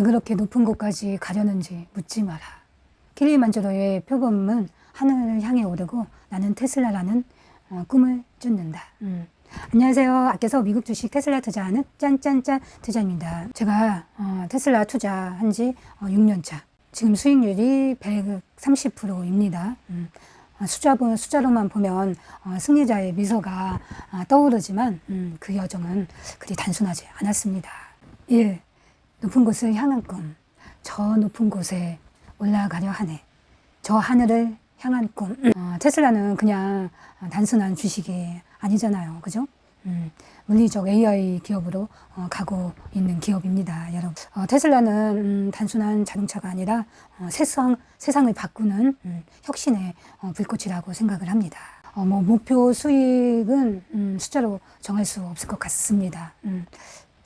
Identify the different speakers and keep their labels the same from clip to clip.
Speaker 1: 왜 그렇게 높은 곳까지 가려는지 묻지 마라. 킬리만자로의 표범은 하늘을 향해 오르고 나는 테슬라라는 어, 꿈을 쫓는다. 음. 안녕하세요. 아껴서 미국 주식 테슬라 투자하는 짠짠짠 투자입니다. 제가 어, 테슬라 투자한 지 어, 6년 차. 지금 수익률이 130%입니다. 음. 어, 숫자, 보- 숫자로만 보면 어, 승리자의 미소가 아, 떠오르지만 음, 그 여정은 그리 단순하지 않았습니다. 1. 높은 곳을 향한 꿈. 저 높은 곳에 올라가려 하네. 저 하늘을 향한 꿈. 어, 테슬라는 그냥 단순한 주식이 아니잖아요. 그죠? 음, 물리적 AI 기업으로 어, 가고 있는 기업입니다, 여러분. 어, 테슬라는 음, 단순한 자동차가 아니라 어, 세상, 세상을 바꾸는 음, 혁신의 어, 불꽃이라고 생각을 합니다. 어, 뭐 목표 수익은 음, 숫자로 정할 수 없을 것 같습니다. 음,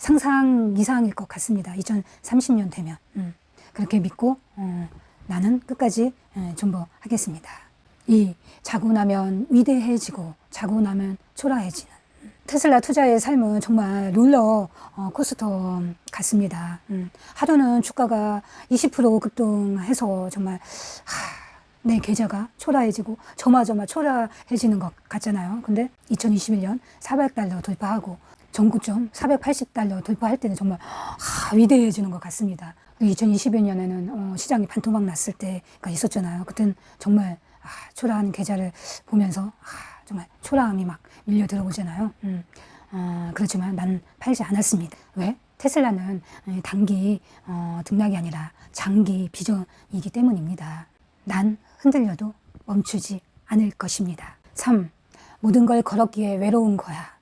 Speaker 1: 상상 이상일 것 같습니다. 2030년 되면 음, 그렇게 믿고 어, 나는 끝까지 예, 존버하겠습니다. 이 자고 나면 위대해지고 자고 나면 초라해지는 테슬라 투자의 삶은 정말 롤러 어, 코스터 같습니다. 음, 하루는 주가가 20% 급등해서 정말 하, 내 계좌가 초라해지고 저마저마 초라해지는 것 같잖아요. 근데 2021년 400달러 돌파하고 전고점 480달러 돌파할 때는 정말 하, 위대해지는 것 같습니다. 2021년에는 어, 시장이 반토막 났을 때가 있었잖아요. 그땐 정말 아, 초라한 계좌를 보면서 아, 정말 초라함이 막 밀려 들어오잖아요. 음, 어, 그렇지만 나는 팔지 않았습니다. 왜? 테슬라는 에, 단기 어, 등락이 아니라 장기 비전이기 때문입니다. 난 흔들려도 멈추지 않을 것입니다. 3. 모든 걸 걸었기에 외로운 거야.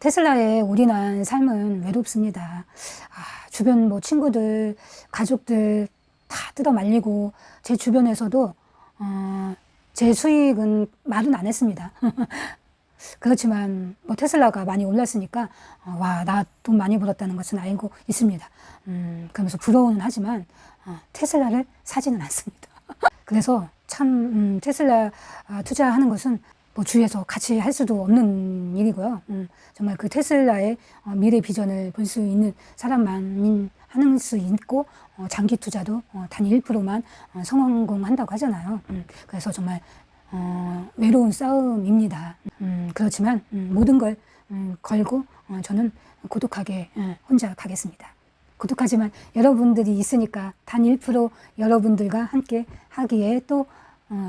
Speaker 1: 테슬라의 올인한 삶은 외롭습니다. 아, 주변 뭐 친구들, 가족들 다 뜯어 말리고 제 주변에서도 어, 제 수익은 말은 안 했습니다. 그렇지만 뭐 테슬라가 많이 올랐으니까 어, 와, 나 돈 많이 벌었다는 것은 알고 있습니다. 음, 그러면서 부러워는 하지만 어, 테슬라를 사지는 않습니다. 그래서 참 음, 테슬라 아, 투자하는 것은 뭐 주위에서 같이 할 수도 없는 일이고요. 음, 정말 그 테슬라의 어, 미래 비전을 볼 수 있는 사람만 하는 수 있고 어, 장기 투자도 어, 단 1%만 어, 성공한다고 하잖아요. 음, 그래서 정말 어, 외로운 싸움입니다. 음, 그렇지만 음, 모든 걸 음, 걸고 어, 저는 고독하게 예, 혼자 가겠습니다. 고독하지만 여러분들이 있으니까 단 1% 여러분들과 함께 하기에 또 어,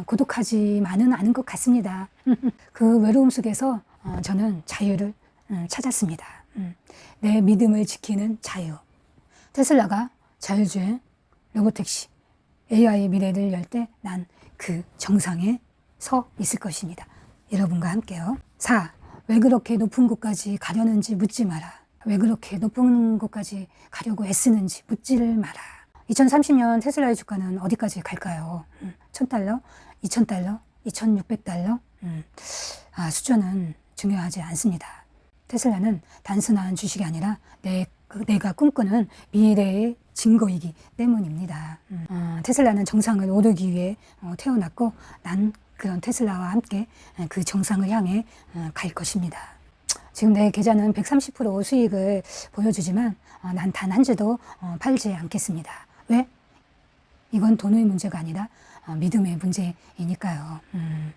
Speaker 1: 고독하지만은 않은 것 같습니다. 그 외로움 속에서 어, 저는 자유를 음, 찾았습니다. 음, 내 믿음을 지키는 자유. 테슬라가 자율주행, 로보택시, AI의 미래를 열 때 난 그 정상에 서 있을 것입니다. 여러분과 함께요. 4. 왜 그렇게 높은 곳까지 가려는지 묻지 마라. 왜 그렇게 높은 곳까지 가려고 애쓰는지 묻지를 마라. 2030년 테슬라의 주가는 어디까지 갈까요? 음, 1000달러, 2000달러, 2600달러? 음, 아, 숫자는 중요하지 않습니다. 테슬라는 단순한 주식이 아니라 내, 그 내가 꿈꾸는 미래의 증거이기 때문입니다. 음, 어, 테슬라는 정상을 오르기 위해 어, 태어났고 난 그런 테슬라와 함께 어, 그 정상을 향해 어, 갈 것입니다. 지금 내 계좌는 130% 수익을 보여주지만 어, 난단 한 주도 어, 팔지 않겠습니다. 왜? 이건 돈의 문제가 아니라 어, 믿음의 문제이니까요. 음.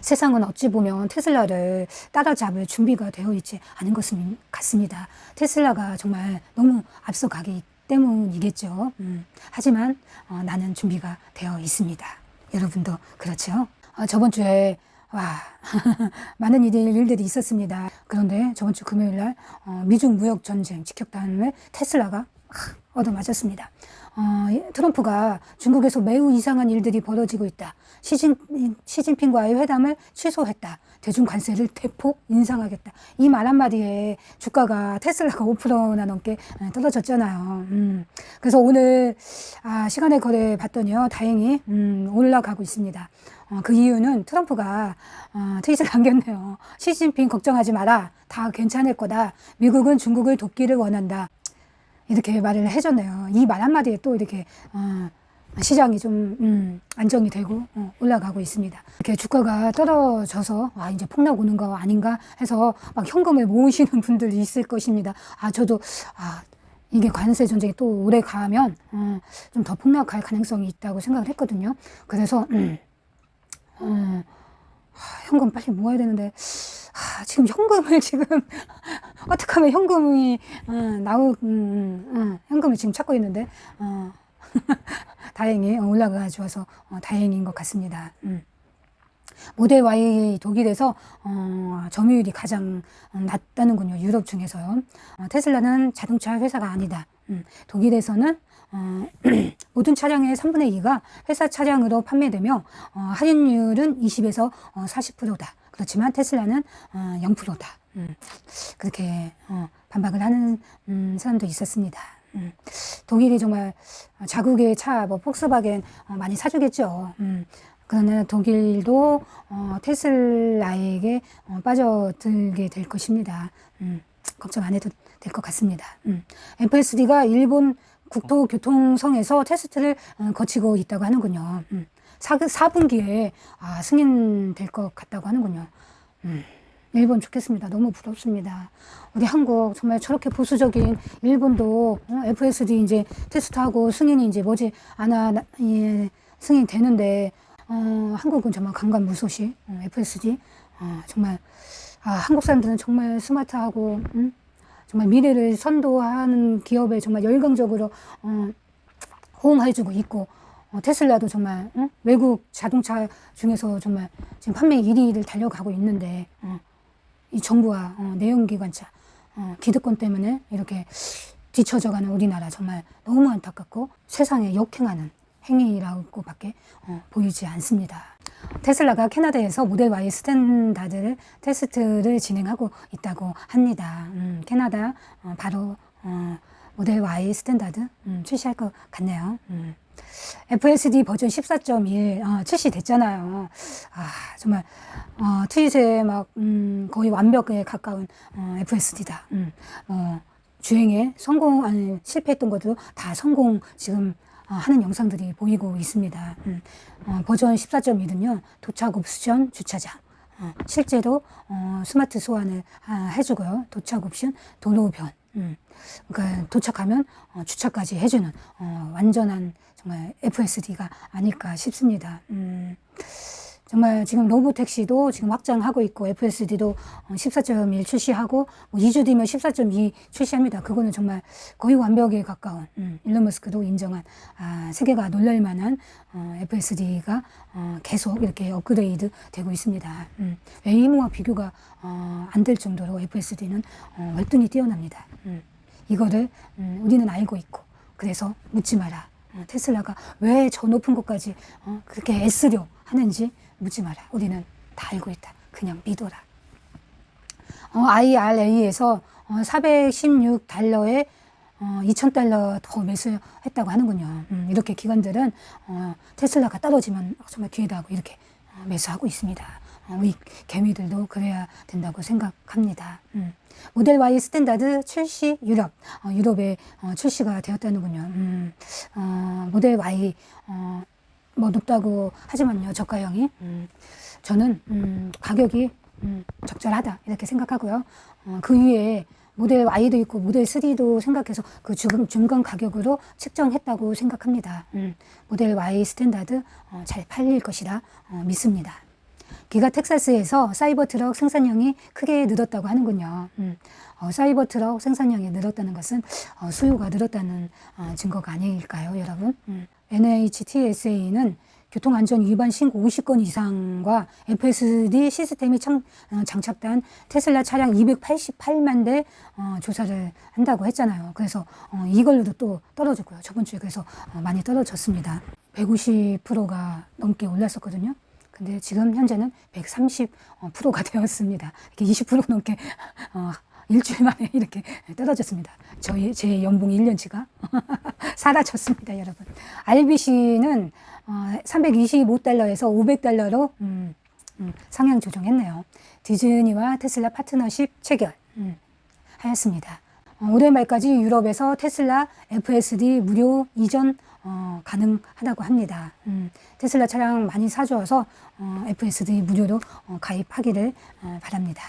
Speaker 1: 세상은 어찌 보면 테슬라를 따라잡을 준비가 되어 있지 않은 것 같습니다. 테슬라가 정말 너무 앞서가기 때문이겠죠. 음, 하지만 어, 나는 준비가 되어 있습니다. 여러분도 그렇죠? 어, 저번 주에 와 많은 일들, 일들이 있었습니다. 그런데 저번 주 금요일 날 어, 미중 무역 전쟁 직격탄을 테슬라가 하, 얻어맞았습니다. 어, 이- 트럼프가 중국에서 매우 이상한 일들이 벌어지고 있다. 시진, 시진핑과의 회담을 취소했다. 대중 관세를 대폭 인상하겠다. 이 말 한마디에 주가가 테슬라가 5%나 넘게 어, 떨어졌잖아요. 음, 그래서 오늘 아, 시간의 거래 봤더니요. 다행히 음, 올라가고 있습니다. 어, 그 이유는 트럼프가 어, 트윗을 남겼네요. 시진핑 걱정하지 마라. 다 괜찮을 거다. 미국은 중국을 돕기를 원한다. 이렇게 말을 해줬네요. 이 말 한마디에 또 이렇게 어, 시장이 좀 음, 안정이 되고 어, 올라가고 있습니다. 이렇게 주가가 떨어져서 아 이제 폭락 오는 거 아닌가 해서 막 현금을 모으시는 분들이 있을 것입니다. 아 저도 아 이게 관세 전쟁이 또 오래 가면 어, 좀더 폭락할 가능성이 있다고 생각을 했거든요. 그래서 음, 어, 하, 현금 빨리 모아야 되는데 하, 지금 현금을 지금 어떻게 하면 현금이 어, 나오 음, 음, 현금을 지금 찾고 있는데 어, 다행히 올라가 주어서 어, 다행인 것 같습니다. 음. 모델 Y 독일에서 어, 점유율이 가장 낮다는군요. 유럽 중에서요. 어, 테슬라는 자동차 회사가 아니다. 음, 독일에서는 어, 모든 차량의 3분의 2가 회사 차량으로 판매되며 어, 할인율은 20에서 어, 40%다. 그렇지만 테슬라는 어, 0%다. 음, 그렇게 어, 반박을 하는 음, 사람도 있었습니다. 음, 독일이 정말 자국의 차, 뭐 폭스바겐 어, 많이 사주겠죠. 음, 그러나 독일도 어, 테슬라에게 어, 빠져들게 될 것입니다. 음, 걱정 안 해도 될 것 같습니다. 음. FSD가 일본 국토교통성에서 테스트를 어, 거치고 있다고 하는군요. 음. 4, 4분기에 아, 승인될 것 같다고 하는군요. 음. 일본 좋겠습니다. 너무 부럽습니다. 우리 한국 정말 저렇게 보수적인 일본도 어, FSD 이제 테스트하고 승인이 이제 뭐지 않아 나- 예, 승인 되는데 어, 한국은 정말 강간 무소시 어, FSD 어, 정말 아, 한국 사람들은 정말 스마트하고 음? 정말 미래를 선도하는 기업에 정말 열광적으로 어, 호응해주고 있고 어, 테슬라도 정말 응? 외국 자동차 중에서 정말 지금 판매 1위를 달려가고 있는데 어, 이 정부와 어, 내연기관차 어, 기득권 때문에 이렇게 뒤처져가는 우리나라 정말 너무 안타깝고 세상에 역행하는 행위라고밖에 어, 보이지 않습니다. 테슬라가 캐나다에서 모델 Y 스탠다드를 테스트를 진행하고 있다고 합니다. 음, 캐나다 어, 바로 어, 모델 Y 스탠다드 음, 출시할 것 같네요. 음. FSD 버전 14.1 어, 출시됐잖아요. 아 정말 어, 트윗에 막 음, 거의 완벽에 가까운 어, FSD다. 음, 어, 주행에 성공 아니 실패했던 것도 다 성공 지금 어, 하는 영상들이 보이고 있습니다. 음, 어, 버전 14.1은요 도착 옵션 주차장. 어, 실제로 어, 스마트 소환을 아, 해주고요. 도착 옵션 도로변. 음, 그러니까 도착하면 어, 주차까지 해주는 어, 완전한 정말 FSD가 아닐까 싶습니다. 음, 정말 지금 로보택시도 지금 확장하고 있고 FSD도 14.1 출시하고 뭐 2주 뒤면 14.2 출시합니다. 그거는 정말 거의 완벽에 가까운 음, 일론 머스크도 인정한 아, 세계가 놀랄 만한 어, FSD가 어, 계속 이렇게 업그레이드 되고 있습니다. 음, 웨이모와 비교가 어, 안 될 정도로 FSD는 어, 월등히 뛰어납니다. 음, 이거를 음, 우리는 알고 있고 그래서 묻지 마라. 어, 테슬라가 왜 저 높은 곳까지 어, 그렇게 애쓰려 하는지 묻지 마라. 우리는 다 알고 있다. 그냥 믿어라. 어, IRA에서 어, 416달러에 어, 2,000달러 더 매수했다고 하는군요. 음, 이렇게 기관들은 어, 테슬라가 떨어지면 정말 기회다 하고 이렇게 어, 매수하고 있습니다. 어, 우리 개미들도 그래야 된다고 생각합니다. 음. 모델 Y 스탠다드 출시 유럽, 어, 유럽에 어, 출시가 되었다는군요. 음, 어, 모델 Y 어, 뭐 높다고 하지만요 저가형이 음, 저는 음, 가격이 음, 적절하다 이렇게 생각하고요. 어, 그 위에 모델 Y도 있고 모델 3도 생각해서 그 중간, 중간 가격으로 측정했다고 생각합니다. 음, 모델 Y 스탠다드 어, 잘 팔릴 것이라 어, 믿습니다. 기가 텍사스에서 사이버 트럭 생산량이 크게 늘었다고 하는군요. 음, 어, 사이버 트럭 생산량이 늘었다는 것은 어, 수요가 늘었다는 어, 증거가 아닐까요, 여러분? 음, NHTSA는 교통안전 위반 신고 50건 이상과 FSD 시스템이 장, 어, 장착된 테슬라 차량 288만 대 어, 조사를 한다고 했잖아요. 그래서 어, 이걸로도 또 떨어졌고요. 저번 주에 그래서 어, 많이 떨어졌습니다. 150%가 넘게 올랐었거든요. 근데 지금 현재는 130%가 되었습니다. 이렇게 20% 넘게 어, 일주일 만에 이렇게 떨어졌습니다. 저희 제 연봉 1년치가 사라졌습니다, 여러분. RBC는 어, 325달러에서 500달러로 음, 음, 상향 조정했네요. 디즈니와 테슬라 파트너십 체결 음, 하였습니다. 어, 올해 말까지 유럽에서 테슬라 FSD 무료 이전 어, 가능하다고 합니다. 음, 테슬라 차량 많이 사주어서 어, FSD 무료로 어, 가입하기를 어, 바랍니다.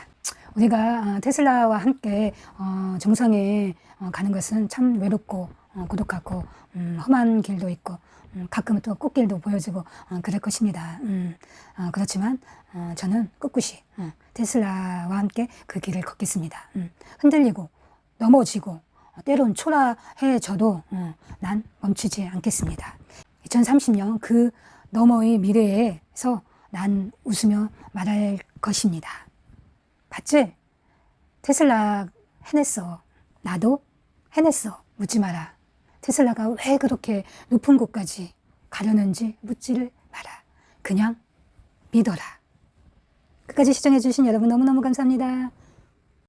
Speaker 1: 우리가 아, 테슬라와 함께 어, 정상에 어, 가는 것은 참 외롭고 어, 고독하고 음, 험한 길도 있고 음, 가끔은 또 꽃길도 보여주고 어, 그럴 것입니다. 음, 어, 그렇지만 어, 저는 꿋꿋이 어, 테슬라와 함께 그 길을 걷겠습니다. 음, 흔들리고 넘어지고 어, 때론 초라해져도 어, 난 멈추지 않겠습니다. 2030년 그 너머의 미래에서 난 웃으며 말할 것입니다. 봤지? 테슬라 해냈어. 나도 해냈어. 묻지 마라. 테슬라가 왜 그렇게 높은 곳까지 가려는지 묻지를 마라. 그냥 믿어라. 끝까지 시청해주신 여러분 너무너무 감사합니다.